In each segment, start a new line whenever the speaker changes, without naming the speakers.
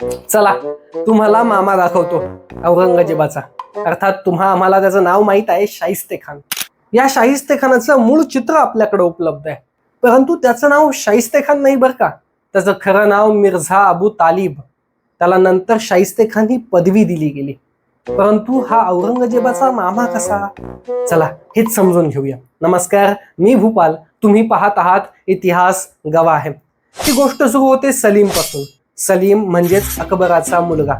चला तुम्हाला मामा दाखवतो औरंगजेबाचा. अर्थात तुम्हा आम्हाला त्याचं नाव माहीत आहे शाहिस्ते खान या शाहिस्ते खानाचं मूळ चित्र आपल्याकडे उपलब्ध आहे. परंतु त्याचं नाव शाहिस्ते खान नाही बरं का? त्याचं खरं नाव मिर्झा अबू तालिब. त्याला नंतर शाहिस्ते खान ही पदवी दिली गेली. परंतु हा औरंगजेबाचा मामा कसा? चला हेच समजून घेऊया. नमस्कार मी भूपाल. तुम्ही पाहत आहात इतिहास गवा आहे ही गोष्ट सुरू होते सलीमपासून सलीम म्हणजेच अकबराचा मुलगा.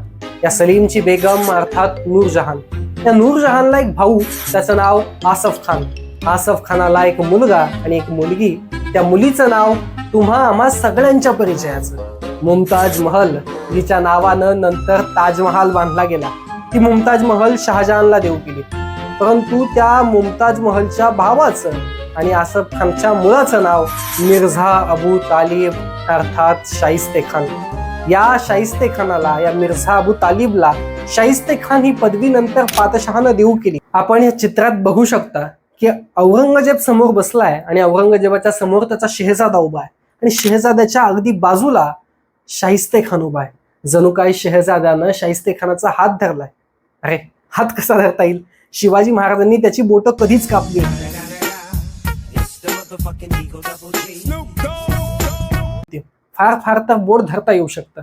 या सलीमची बेगम अर्थात नूरजहान. या नूरजहानला एक भाऊ त्याचं नाव आसफ खान. आसफ खानाला एक मुलगा आणि एक मुलगी. त्या मुलीचं नाव तुम्हा आम्हा सगळ्यांच्या परिचयाचं. मुमताज महल जिच्या नावानं नंतर ताजमहाल बांधला गेला. ती मुमताज महल शहाजहानला देऊ केली. परंतु त्या मुमताज महलच्या भावाचं आणि आसफ खानच्या मुलाचं नाव मिर्झा अबू तालिब अर्थात शाहिस्ते खान. या शाहिस्ते खानाला या मिर्झा अबू तालिबला शाहिस्ते खान ही पदवी नंतर पातशहानं देऊ केली. आपण या चित्रात बघू शकता की औरंगजेब समोर बसलाय आणि औरंगजेबाच्या समोर त्याचा शेहजादा उभा आहे. आणि शेहजाद्याच्या अगदी बाजूला शाहिस्ते खान उभा आहे. जणू काय शेहजाद्यानं शाहिस्ते खानाचा हात धरलाय. अरे हात कसा धरता येईल? शिवाजी महाराजांनी त्याची बोटं कधीच कापली होती. फार फार तर बोट धरता येऊ शकतं.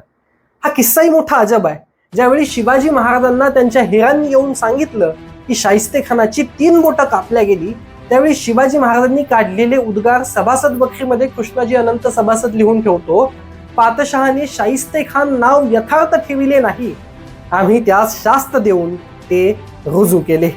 हा किस्साही मोठा अजब आहे. ज्यावेळी शिवाजी महाराजांना त्यांच्या हिरांनी येऊन सांगितलं की शाहिस्तेखानाची तीन बोटं कापल्या गेली त्यावेळी शिवाजी महाराजांनी काढलेले उद्गार सभासद बक्षीमध्ये कृष्णाजी अनंत सभासद लिहून ठेवतो पातशहाने शाहिस्ते खान नाव यथार्थ ठेविले नाही. आम्ही त्यास शास्त देऊन ते रुजू केले.